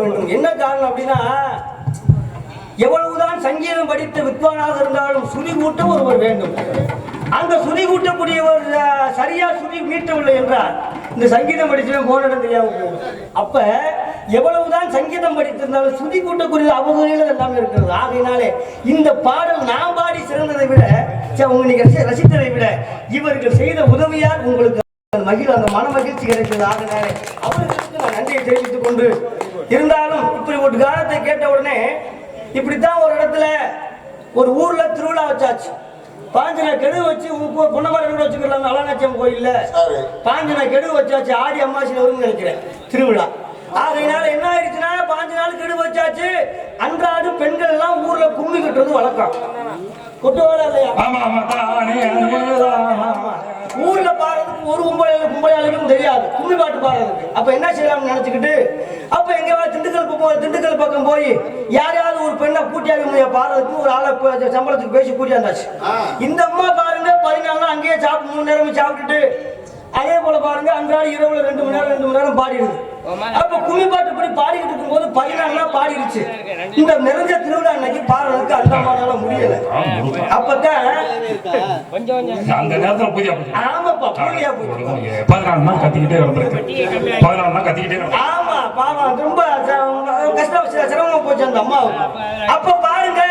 வேண்டும். என்ன காரணம் அப்படின்னா எவ்வளவுதான் சங்கீதம் படித்த வித்வானாக இருந்தாலும் சுதி கூட்ட ஒருவர் வேண்டும். அந்த சுதி கூட்டக்கூடியவர் சரியா சுதி மீட்டவில்லை என்றால் இந்த சங்கீதம் படிச்சவன் போன தெரியாம போகும். அப்ப எவ்வளவுதான் சங்கீதம் படித்திருந்தாலும் சுதி கூட்டக்கூடிய அவகுறைகள் எல்லாமே இருக்கிறது. ஆகையினாலே இந்த பாடல் நாம் பாடி சிறந்ததை விட சே, நீங்க ரசித்ததை விட இவர்கள் செய்த உதவியால் உங்களுக்கு மகிழ் அந்த மன மகிழ்ச்சி கிடைத்தது. ஆகினாலே அவர்களுக்கு நான் நன்றியை தெரிவித்துக் கொண்டு இருந்தாலும் இப்படி ஒரு காலத்தை கேட்ட உடனே இப்படித்தான் ஒரு இடத்துல ஒரு ஊர்ல திருவிழா வச்சாச்சு. பாஞ்சன கெடு வச்சு உப்பு பொன்னமரம் கூட வச்சுக்கலாம் அலங்காச்சியம் கோயில்ல பாஞ்சன கெடு வச்சாச்சு ஆடி அம்மாசியில் வரும்னு நினைக்கிறேன் திருவிழா. ஆகையினால என்ன ஆயிடுச்சுன்னா பாஞ்சு நாள் கெடு வச்சாச்சு. அன்றாடு பெண்கள் எல்லாம் ஊர்ல கும்மி கட்டுறது வழக்கம் கொட்டுவாடா இல்லையா. ஊர்ல பாடுறதுக்கு ஒரு கும்பல கும்பலாளிக்கும் தெரியாது. கும்மி பாட்டு பாடுறதுக்கு. அப்ப என்ன செய்யலாம்னு நினைச்சுக்கிட்டு அப்ப எங்க திண்டுக்கல் பக்கம் திண்டுக்கல் பக்கம் போய் யாரையாவது ஒரு பெண்ணை கூட்டியாடி முடிய பாடுறதுக்கு ஒரு ஆளை சம்பளத்துக்கு பேசி கூட்டியாந்தாச்சு இந்த அம்மா பாருங்க பதினாலு நாள் அங்கேயே சாப்பிட்டு மூணு நேரம் சாப்பிட்டுட்டு அதே போல பாருங்க அன்றாட இரவுல ரெண்டு மணி நேரம் ரெண்டு மணி நேரம் பாடிடுது. அப்ப கும்மி பாட்டு இப்படி பாடிக்கிட்டு இருக்கும்போது பதினாலு நாள் பாடிடுச்சு. இந்த நிறைஞ்ச திருவிழா அன்னைக்கு பாடுறதுக்கு அந்த அம்மானால முடியல. அப்பதான் அந்த நேரத்துல பூஜை. ஆமாப்பா போச்சு. பதினாலு நாள் கத்திக்கிட்டே இருந்திருக்கு பதினாலு நாள் கத்திக்கிட்டே. ஆமா பாவம் ரொம்ப கஷ்டம் சிரமமா போச்சு அந்த அம்மாவுக்கு அப்ப பாருங்க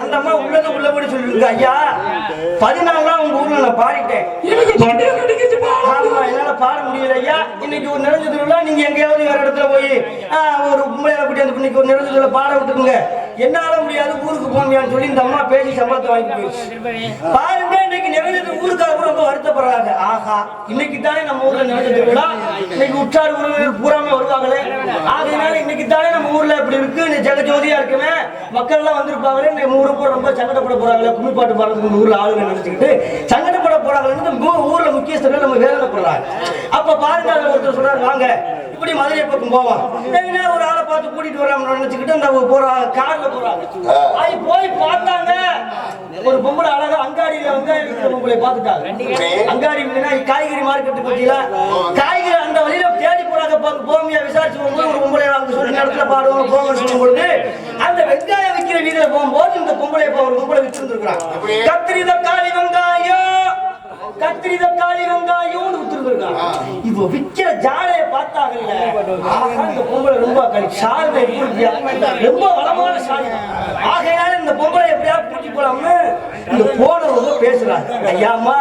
அந்த அம்மா உள்ளது உள்ளபடி சொல்லிருக்கு ஐயா பதினாலு உங்க ஊர்ல நான் பாடிட்டேன். ஆமா என்னால பாட முடியல ஐயா இன்னைக்கு ஒரு நிறைஞ்ச திருவிழா நீங்க எங்கேயாவது வேற இடத்துல போய் ஒரு உண்மையில கூட்டி வந்து இன்னைக்கு ஒரு நிறைஞ்ச திருவிழா பாட விட்டுருங்க என்னால முடியாது ஊருக்கு போங்கன்னு சொல்லி இந்த அம்மா பேசி சம்பளத்தை வாங்கி போயிடுச்சு பாருங்க இன்னைக்கு நிறைஞ்சது ஊருக்காரங்க ரொம்ப வருத்தப்படுறாங்க. ஆஹா இன்னைக்கு தானே நம்ம ஊர்ல நிறைஞ்ச திருவிழா. இன்னைக்கு உற்றார் உறவினர் பூராமே வருவாங்களே. ஆகையினால இன்னைக்கு தானே நம்ம ஊர்ல இப்படி இருக்கு. இன்னைக்கு ஜெகஜோதியா இருக்குமே. மக்கள் எல்லாம் வந்திருப்பாங்களே நம்ம ஊருக்கு ரொம்ப சங்கடப்பட போறாங்களே. கும்மி பாட்டு பாடுறதுக்கு இந்த ஊர்ல ஆளுங்க நினைச்சுக்கிட்டு சங்கடப்பட ஊ- ஊர்ல முக்கியஸ்தர்கள் நம்ம வேதனைப்படுறாங்க. அப்ப பாருங்க ஒருத்தர் சொல்றாரு வாங்க இப்படி மதுரை பக்கம் போவோம். என்ன ஒரு ஆளை பார்த்து கூட்டிட்டு வராம நினைச்சுக்கிட்டு அந்த போற கார்ல போறாங்க அது போய் பார்த்தாங்க. ஒரு பொம்பளை அழகா அங்காடியில விற்கிற பொம்பளை பார்த்துட்டாங்க. அங்காடி காய்கறி மார்க்கெட்டு பத்தியில வழியில தேடி போறாங்க பா- போமியா விசாரிச்சு போகும்போது ஒரு பொம்பளை அங்க சொல்லி இடத்துல பாடுவாங்க போங்க சொல்லும் பொழுது அந்த வெங்காயம் விற்கிற வீதியில போகும்போது இந்த பொம்பளை ஒரு பொம்பளை விற்று இருந்திருக்காங்க கத்திரி தக்காளி வெங்காயம் கத்திரி தக்காளி வெங்காயம்னு வித்துருக்காங்க இப்போ விக்கிற ஜாலைய பார்த்தாங்கல்ல ஆஹா, இந்த பொம்பளை ரொம்ப களி சாலை ரொம்ப வளமான சாலை ஆகையால இந்த பொம்பளை எப்படியா கூட்டி போலாம்னு இந்த போனவங்க பேசுறாங்க. ஐயாமா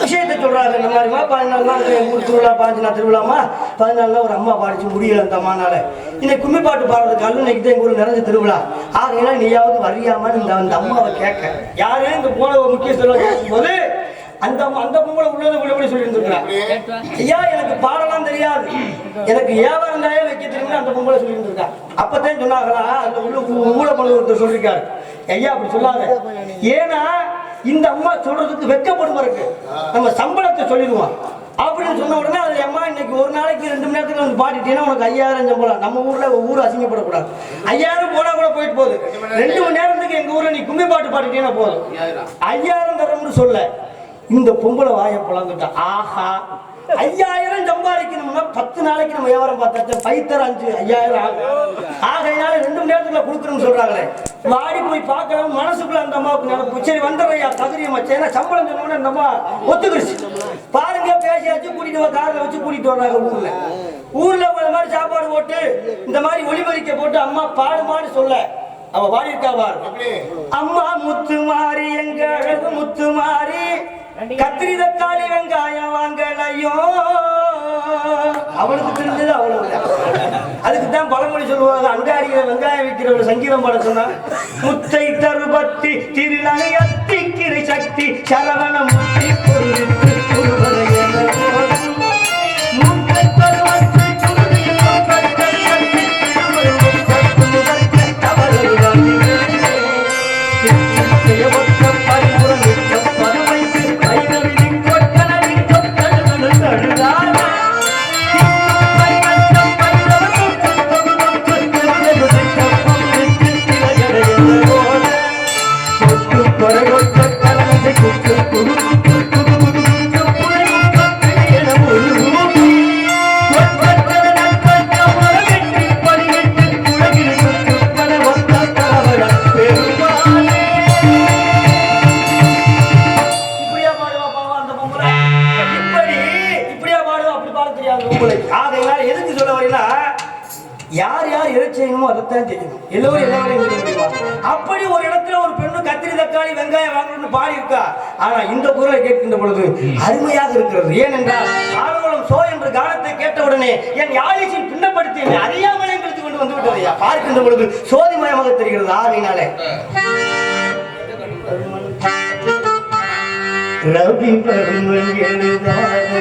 விஷயத்தை சொல்றாங்க. இந்த மாதிரிமா பதினாலு நாள் ஊர் திருவிழா பாஞ்சு நாள் திருவிழாமா பதினாலு நாள் ஒரு அம்மா பாடிச்சு முடியல அந்த அம்மானால. இன்னைக்கு கும்மி பாட்டு பாடுறதுக்கு அல்ல இன்னைக்கு தான் எங்க நிறைஞ்ச திருவிழா. ஆகையால நீயாவது வரியாமான்னு இந்த அந்த அம்மாவை கேட்க. யாரு இந்த போன முக்கியஸ்தர் கேட்கும்போது அந்த அம்மா- அந்த பொம்பளை உள்ளது உள்ளபடி சொல்லியிருந்திருக்கா ஐயா எனக்கு பாடலாம் தெரியாது. எனக்கு வியாபாரம் தாயே வைக்க தெரியும் அந்த பொம்பளை சொல்லி இருந்திருக்கா அப்பதான் சொன்னாங்களா அந்த உள்ள ஊழப்பட ஒருத்தர் சொல்லியிருக்காரு. ஐயா அப்படி சொல்லாத. ஏன்னா இந்த அம்மா சொல்றதுக்கு வெட்கப்படுமா இருக்கு? நம்ம சம்பளத்தை சொல்லிடுவோம். அப்படின்னு சொன்ன உடனே அது அம்மா இன்னைக்கு ஒரு நாளைக்கு ரெண்டு மணி நேரத்துக்கு வந்து பாடிட்டீங்கன்னா உனக்கு ஐயாயிரம் சம்பளம். நம்ம ஊர்ல ஊர் அசிங்கப்படக்கூடாது. ஐயாயிரம் போனா கூட போயிட்டு போகுது. ரெண்டு மணி நேரத்துக்கு எங்க ஊர்ல நீ கும்மி பாட்டு பாடிட்டீங்கன்னா போதும். ஐயாயிரம் தரம்னு சொல்ல. இந்த பொம்பளை வாயை பிளந்துட்டா. ஆஹா. ஐயாயிரம் சம்பாதிக்கணும்னா பத்து நாளைக்கு நம்ம வியாபாரம் பார்த்தாச்சு பைத்தர அஞ்சு ஐயாயிரம் ஆகும். ஆகையினால ரெண்டு மணி நேரத்துல கொடுக்கணும்னு சொல்றாங்களே. வாடி போய் பார்க்கலாம் மனசுக்குள்ள அந்த அம்மாவுக்கு நினைப்பு. சரி வந்துடுறையா வச்சு ஏன்னா சம்பளம் சொன்னோம்னா அந்த அம்மா ஒத்துக்கிடுச்சு பாருங்க பேசியாச்சு கூட்டிட்டு கார்ல வச்சு கூட்டிட்டு வர்றாங்க ஊர்ல. ஊர்ல இந்த மாதிரி சாப்பாடு போட்டு இந்த மாதிரி ஒளிபரிக்க போட்டு அம்மா பாடுமான்னு சொல்ல. அவ பாடியிருக்கா பாரு. அம்மா முத்து மாறி எங்க முத்து மாறி. கத்திரி தக்காளி வெங்காயம் வாங்கலையோ? அவளுக்கு தெரிஞ்சது அவ்வளவு. அதுக்கு தான் பழமொழி சொல்லுவாங்க அங்காடியில வெங்காயம் விற்கிறவங்க சங்கீதம் பாட சொன்னா முத்தை தருபத்தி திருநகை அத்திக்கிற சக்தி சரவண முத்தி பொருள் யார் யார் எதை செய்யணுமோ அதைத்தான் செய்யணும் எல்லோரும் எல்லா வேலையும் அப்படி ஒரு இடத்துல ஒரு பெண்ணு கத்திரி தக்காளி வெங்காயம் வாங்கணும்னு பாடி இருக்கா ஆனா இந்த குரலை கேட்கின்ற பொழுது அருமையாக இருக்கிறது. ஏனென்றால் ஆரோலம் சோ என்ற காலத்தை கேட்ட உடனே என் யாழிசின் பின்னப்படுத்தி என்னை அறியாமல் எங்களுக்கு கொண்டு வந்து விட்டதையா? பார்க்கின்ற பொழுது சோதிமயமாக தெரிகிறது ஆகையினாலே ரவி பருவன் எழுதாத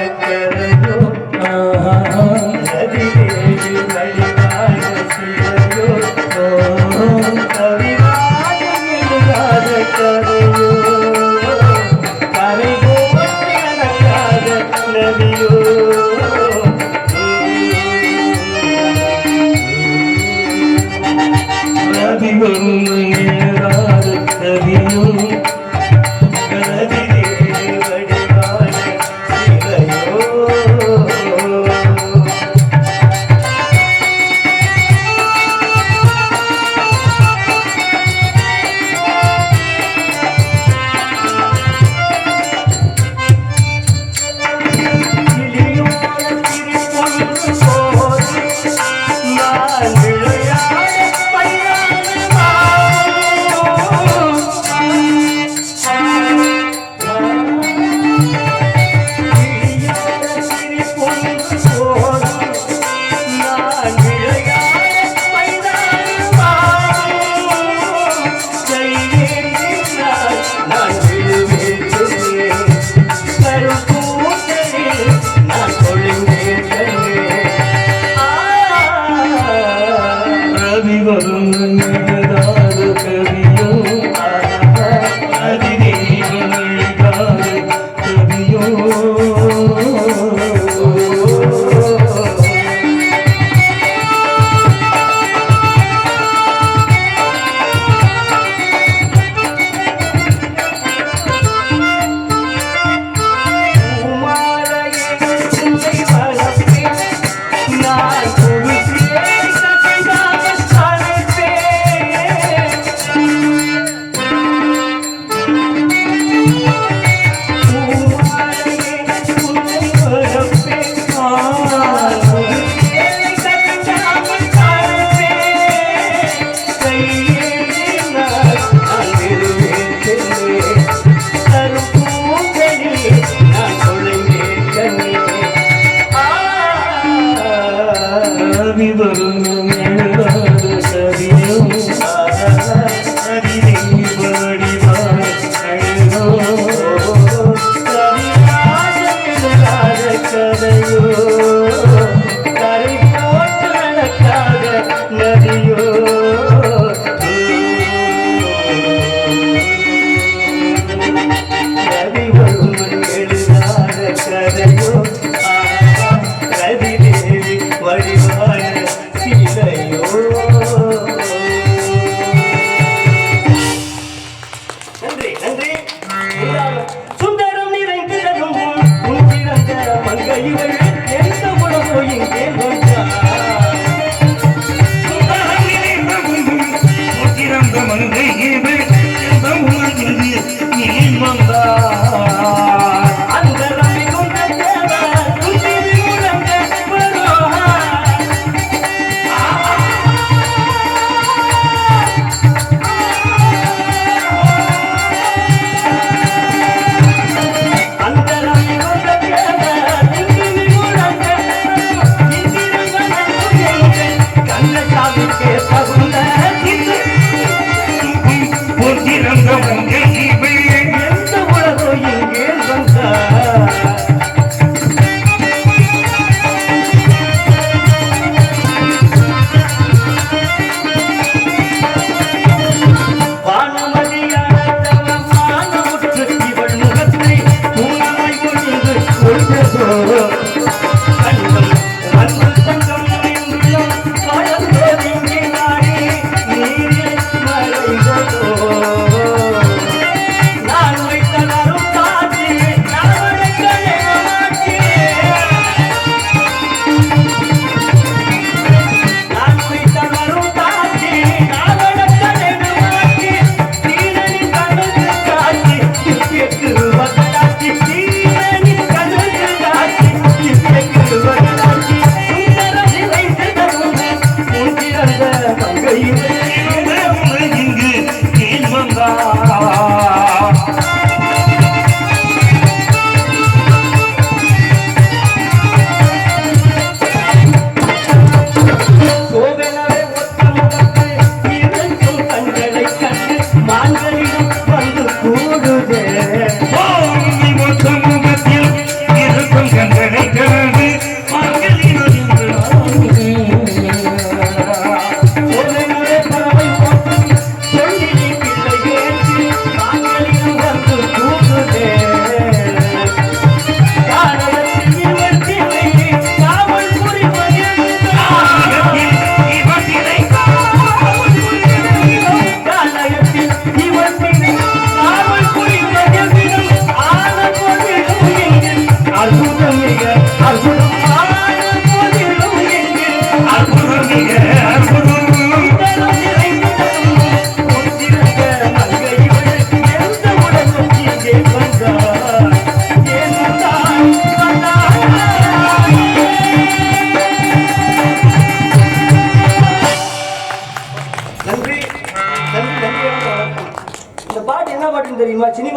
ரவி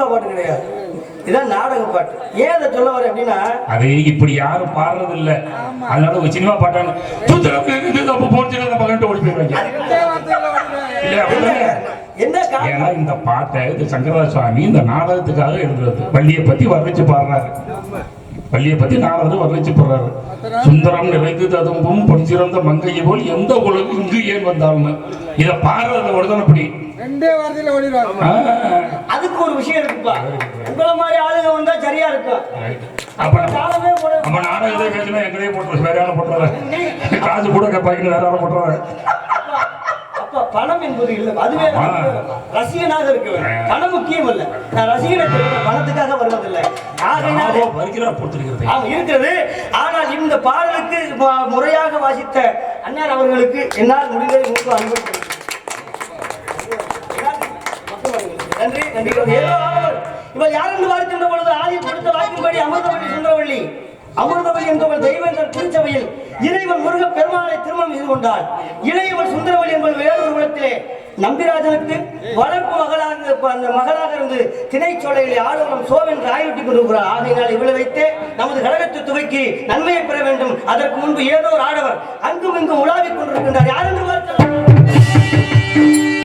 சினிமா பாட்டு கிடையாது. இதான் நாடக பாட்டு. ஏன் அதை சொல்ல வரேன் அப்படின்னா அது இப்படி யாரும் பாடுறது இல்ல அதனால ஒரு சினிமா காரணம்? ஏன்னா இந்த பாட்டை இது சங்கரதாஸ் சுவாமி இந்த நாடகத்துக்காக எழுதுறது. வள்ளியை பத்தி வர்ணிச்சு பாடுறாரு. வள்ளியை பத்தி நாடகத்தை வர்ணிச்சு பாடுறாரு. சுந்தரம் நிறைந்து ததும்பும் பொன் சிறந்த மங்கையை போல் எந்த உலகம் இங்கு ஏன் வந்தாலும் இதை பாடுறத உடனே அப்படி. ரெண்டே ஓடிடுவாங்க. ஒரு விஷயம் இருக்குப்பா. உங்களை மாதிரி ஆளுங்க வந்தா சரியா இருக்கும் right. அப்ப நம்ம காலமே போட நம்ம நாடகத்தை பேசினா எங்களையே போட்டுறது வேற யாரும் போட்டுறாரு காசு கூட கேட்பாங்க வேற யாரும் போட்டுறாரு அப்ப பணம் என்பது இல்லை. அதுவே. ரசிகனாக இருக்க பணம் முக்கியம் இல்ல. நான் ரசிகனை பணத்துக்காக வருவதில்லை. இருக்கிறது. ஆனால் இந்த பாடலுக்கு முறையாக வாசித்த அண்ணார் அவர்களுக்கு என்னால் முடிந்ததை உங்களுக்கு அனுபவிக்கிறேன் நன்றி நன்றி. ஏதோ இவள் யார் என்று பார்க்கின்ற பொழுது ஆதி கொடுத்த வாக்கின்படி அமிர்தவள்ளி சுந்தரவள்ளி அமிர்தவள்ளி என்பவள் தெய்வங்கள் திருச்சபையில் இறைவன் முருக பெருமாளை திருமணம் செய்து கொண்டாள். இளையவள் சுந்தரவள்ளி என்பவள் வேறொரு குலத்திலே நம்பிராஜனுக்கு வளர்ப்பு மகளாக அந்த மகளாக இருந்து திணைச்சோலையில் ஆளுநரும் சோவென்று ஆயுட்டி கொண்டிருக்கிறார் ஆகையினால் இவளை வைத்தே நமது கழகத்தை துவக்கி நன்மையை பெற வேண்டும். அதற்கு முன்பு ஏதோ ஒரு ஆடவர் அங்கும் இங்கும் உலாவிக் கொண்டிருக்கின்றார். யார் என்று